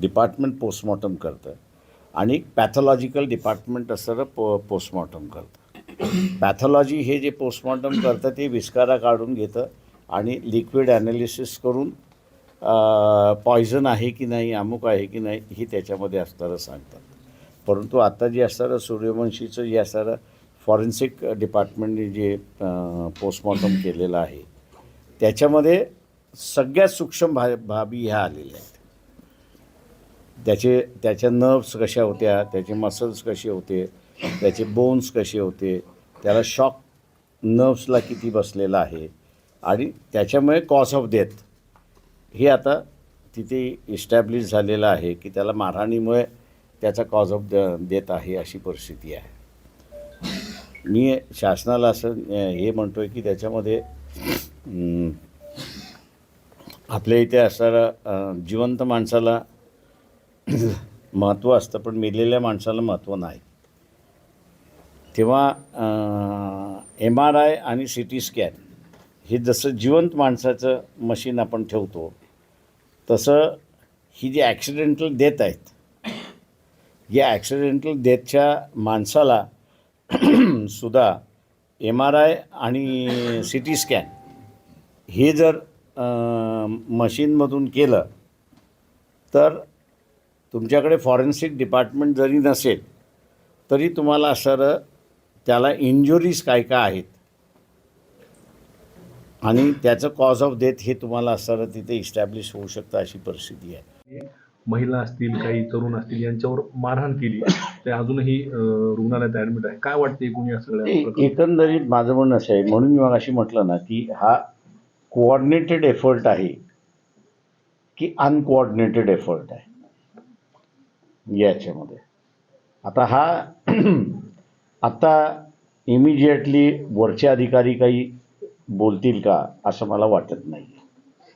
Department postmortem करतं आणि pathological department असणारं पो पोस्टमॉर्टम करतं पॅथॉलॉजी हे जे पोस्टमॉर्टम करतं ते विस्कारा काढून घेतं आणि लिक्विड ॲनालिसिस करून पॉयझन आहे की नाही अमुक आहे की नाही हे त्याच्यामध्ये असणारं सांगतात. परंतु आता जे असणारं सूर्यवंशीचं जे असणारं फॉरेन्सिक डिपार्टमेंटने जे पोस्टमॉर्टम केलेलं आहे त्याच्यामध्ये सगळ्यात सूक्ष्म भा बाबी ह्या आलेल्या आहेत. त्याचे त्याच्या नर्व्स कशा होत्या त्याचे मसल्स कसे होते त्याचे बोन्स कसे होते त्याला शॉक नर्व्सला किती बसलेला आहे आणि त्याच्यामुळे कॉज ऑफ डेथ हे आता तिथे इस्टॅब्लिश झालेलं आहे की त्याला मारहाणीमुळे त्याचा कॉज ऑफ डेथ आहे अशी परिस्थिती आहे. मी शासनाला असं हे म्हणतो आहे की त्याच्यामध्ये आपल्या इथे असणारा जिवंत माणसाला महत्त्व असतं पण मेलेल्या माणसाला महत्त्व नाही. तेव्हा एम आर आय आणि सी टी स्कॅन हे जसं जिवंत माणसाचं मशीन आपण ठेवतो तसं ही जी ॲक्सिडेंटल डेथ आहेत या ॲक्सिडेंटल डेथच्या माणसाला सुद्धा एम आर आय आणि सी टी स्कॅन हे जर मशीनमधून केलं तर तुमच्याकडे फॉरेन्सिक डिपार्टमेंट जरी नसेल तरी तुम्हाला असणारं त्याला इंजुरीज काय काय आहेत? आणि त्याचं कॉज ऑफ डेथ हे तुम्हाला असणारं तिथे इस्टॅब्लिश होऊ शकतं अशी परिस्थिती आहे. महिला असतील काही तरुण असतील यांच्यावर मारहाण केली ते अजूनही रुग्णालयात ऍडमिट आहे. काय वाटते एकूण या सगळ्या ए- प्रकरणात? एकंदरीत माझं म्हणणं असं आहे म्हणून मी अशी म्हटलं ना की हा कोऑर्डिनेटेड एफर्ट आहे की अनकोऑर्डिनेटेड एफर्ट आहे. याच्यामध्ये आता हा आत्ता इमिजिएटली वरचे अधिकारी काही बोलतील का असं मला वाटत नाही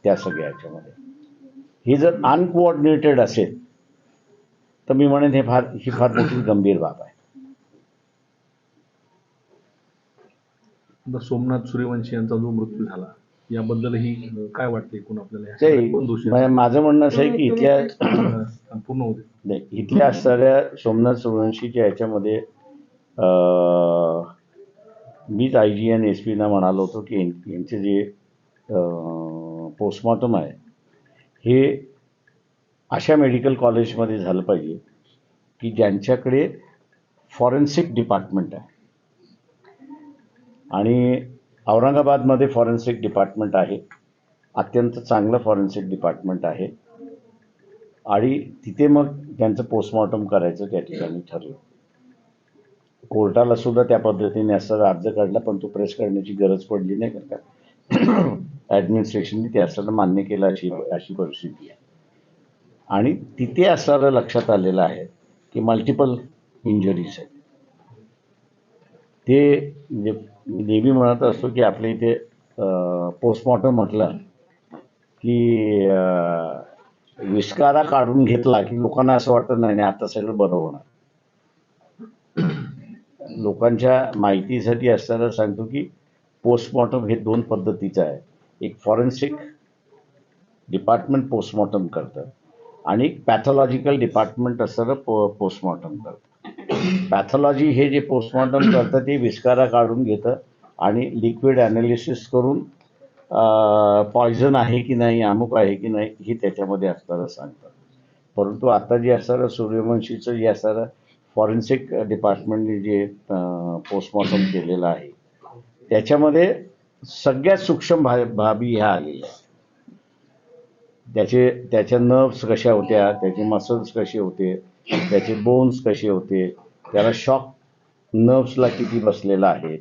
त्या सगळ्या याच्यामध्ये ही जर अनकोऑर्डिनेटेड असेल तर मी म्हणेन हे फार ही फार मोठी गंभीर बाब आहे. सोमनाथ सूर्यवंशी यांचा जो मृत्यू झाला याबद्दलही काय वाटते एकूण आपल्याला? माझं म्हणणं असं आहे की इथल्या पूर्ण होते नाही इथल्या असणाऱ्या सोमनाथ सूर्यवंशीच्या ह्याच्यामध्ये अं, मीच आय जी एन एस पीना म्हणालो होतो की यां- यांचे जे पोस्टमॉर्टम आहे हे अशा मेडिकल कॉलेजमध्ये झालं पाहिजे की ज्यांच्याकडे फॉरेन्सिक डिपार्टमेंट आहे. आणि औरंगाबादमध्ये फॉरेन्सिक डिपार्टमेंट आहे. अत्यंत चांगलं फॉरेन्सिक डिपार्टमेंट आहे. आणि तिथे मग त्यांचं पोस्टमॉर्टम करायचं त्या ठिकाणी ठरलं. कोर्टाला सुद्धा त्या पद्धतीने असं अर्ज काढला पण तो प्रेस करण्याची गरज पडली नाही का. ॲडमिनिस्ट्रेशनने ते असताना मान्य केलं अशी अशी परिस्थिती आहे. आणि तिथे असणारं लक्षात आलेलं आहे की मल्टिपल इंजरीज आहेत. ते जे नेहमी म्हणत असतो की आपल्या इथे पोस्टमॉर्टम म्हटलं की विस्कारा काढून घेतला की लोकांना असं वाटतं नाही नाही आता सगळं बरं होणार. लोकांच्या माहितीसाठी असताना सांगतो की पोस्टमॉर्टम हे दोन पद्धतीचं आहे. एक फॉरेन्सिक डिपार्टमेंट पोस्टमॉर्टम करतं आणि पॅथॉलॉजिकल डिपार्टमेंट असणारं पो पोस्टमॉर्टम करतं. पॅथॉलॉजी हे जे पोस्टमॉर्टम करतं ते विस्कारा काढून घेतं आणि लिक्विड ॲनालिसिस करून पॉयझन आहे की नाही अमुक आहे की नाही हे त्याच्यामध्ये असणारं सांगतात. परंतु आता जे असणारं सूर्यवंशीचं जे असणारं फॉरेन्सिक डिपार्टमेंटने जे पोस्टमॉर्टम केलेलं आहे त्याच्यामध्ये सगळ्यात सूक्ष्म भा बाबी ह्या आलेल्या आहेत. त्याचे त्याच्या नर्व्स कशा होत्या त्याचे मसल्स कसे होते त्याचे बोन्स कसे होते त्याला शॉक नर्व्सला किती बसलेला आहे.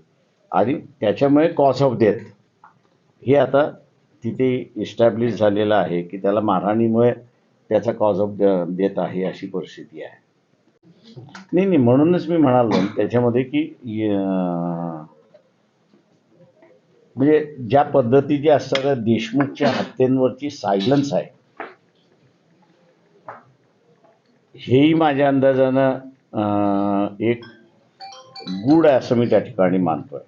आणि त्याच्यामुळे कॉज ऑफ डेथ हे आता तिथे इस्टॅब्लिश झालेलं आहे की त्याला मारहाणीमुळे त्याचा कॉज ऑफ डेथ आहे अशी परिस्थिती आहे. नाही नाही म्हणूनच मी म्हणालो त्याच्यामध्ये की म्हणजे ज्या पद्धतीची असणाऱ्या देशमुखच्या हत्येंवरची सायलन्स आहे. हेही माझ्या अंदाजानं एक गुड आहे असं मी त्या ठिकाणी मानतोय.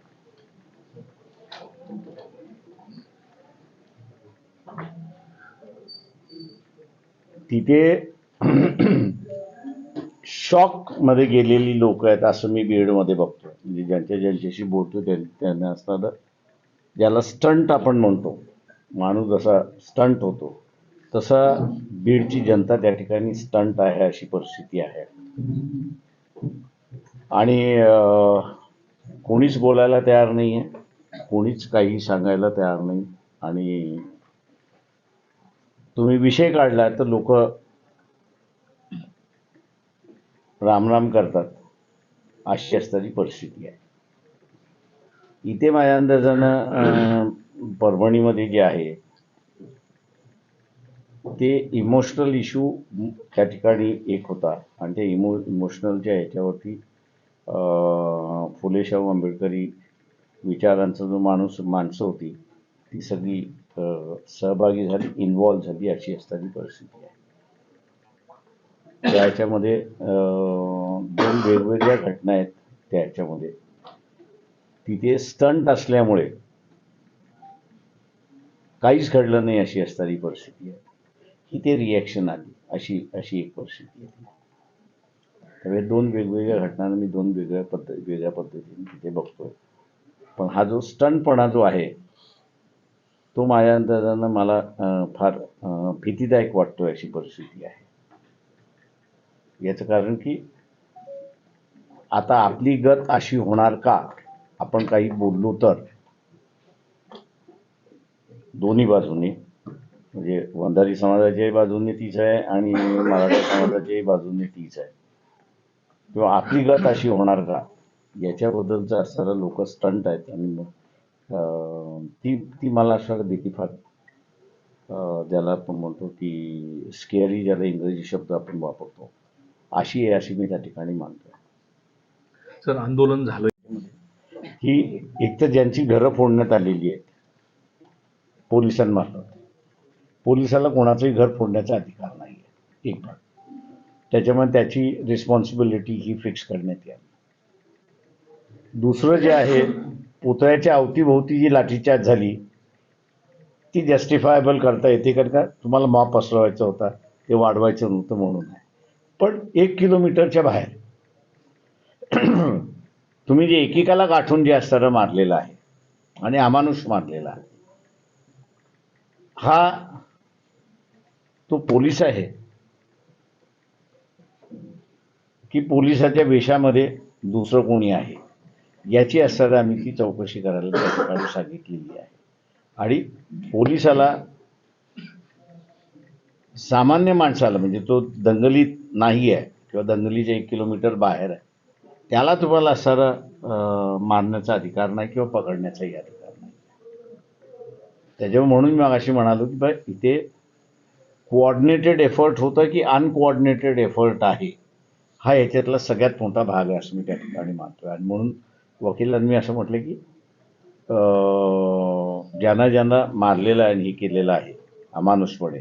तिथे शॉकमध्ये गेलेली लोक आहेत असं मी बीएडमध्ये बघतो म्हणजे ज्यांच्या ज्यांच्याशी बोलतो त्यांना असताना ज्याला स्टंट आपण म्हणतो माणूस जसा स्टंट होतो तसा बीडची जनता त्या ठिकाणी स्टंट आहे अशी परिस्थिती आहे. आणि अं, कोणीच बोलायला तयार नाही आहे कोणीच काही सांगायला तयार नाही. आणि तुम्ही विषय काढला तर लोक रामराम करतात. अशी असणारी परिस्थिती आहे. इथे माझ्या अंदाजानं परभणीमध्ये जे आहे ते इमोशनल इशू त्या ठिकाणी एक होता. आणि त्या इमो इमोशनलच्या ह्याच्यावरती अं, फुले शाहू आंबेडकरी विचारांचा जो माणूस माणसं होती ती सगळी सहभागी झाली इन्वॉल्व्ह झाली अशी असणारी परिस्थिती आहे. त्या ह्याच्यामध्ये दोन वेगवेगळ्या घटना आहेत त्या ह्याच्यामध्ये. तिथे स्टंट असल्यामुळे काहीच घडलं नाही अशी असणारी परिस्थिती आहे. इथे रिॲक्शन आली. अशी अशी एक परिस्थिती आहे. त्यामुळे दोन वेगवेगळ्या घटनांना मी दोन वेगळ्या पद्धती वेगळ्या पद्धतीने तिथे बघतोय. पण हा जो स्टंटपणा जो आहे तो माझ्या अंदाजानं मला फार भीतीदायक वाटतोय अशी परिस्थिती आहे. याचं कारण की आता आपली गत अशी होणार का? आपण काही बोललो तर. दोन्ही बाजूने. म्हणजे वंधारी समाजाच्याही बाजूने तीच आहे आणि मराठा समाजाच्याही बाजूने तीच आहे. किंवा आपली गत अशी होणार का? याच्याबद्दलचं असणारं लोक स्टंट आहेत आणि मग ती ती मला असं वाटतं भीती फार अं, ज्याला आपण म्हणतो की स्केअरी ज्याला इंग्रजी शब्द आपण वापरतो. अशी आहे अशी मी त्या ठिकाणी मानतो सर आंदोलन झालं की एक तर ज्यांची घरं फोडण्यात आलेली आहेत पोलिसांमार्फत. पोलिसाला कोणाचंही घर फोडण्याचा अधिकार नाही आहे एक भाग त्याच्यामुळे त्याची रिस्पॉन्सिबिलिटी ही फिक्स करण्यात यावी. दुसरं जे आहे पुतळ्याच्या अवतीभोवती जी लाठीचार्ज झाली ती जस्टिफायबल करता येते कारण का? तुम्हाला माप पसरवायचा होता ते वाढवायचं नव्हतं म्हणून. आहे पण एक किलोमीटरच्या बाहेर तुम्ही जे एकेकाला गाठून जे असणारं मारलेलं आहे आणि अमानुष मारलेला आहे हा तो पोलीस आहे. की पोलिसाच्या वेशामध्ये दुसरं कोणी आहे? याची असताना आम्ही ती चौकशी करायला त्या ठिकाणी सांगितलेली आहे. आणि पोलिसाला सामान्य माणसाला म्हणजे तो दंगलीत नाही आहे किंवा दंगलीच्या एक किलोमीटर बाहेर आहे त्याला तुम्हाला असणारा मारण्याचा अधिकार नाही किंवा पकडण्याचाही अधिकार नाही. त्याच्यामुळे म्हणून मी अशी म्हणालो की बा इथे कोऑर्डिनेटेड एफर्ट होतं की अनकोऑर्डिनेटेड एफर्ट आहे? हा याच्यातला सगळ्यात मोठा भाग आहे असं मी त्या ठिकाणी मानतो आणि म्हणून वकिलांनी असं म्हटलं की ज्यांना ज्यांना मारलेलं आहे आणि हे केलेलं आहे अमानुषपणे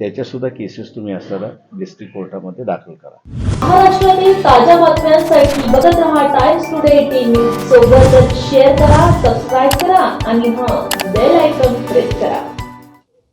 त्याच्यासुद्धा केसेस तुम्ही असताना डिस्ट्रिक्ट कोर्टामध्ये दाखल करा. महाराष्ट्रातील ताज्या बातम्यांसाठी बघत रहा टाइम्स टुडे टीव्ही सोबतच शेअर करा सबस्क्राईब करा आणि हां बेल आयकॉन प्रेस करा.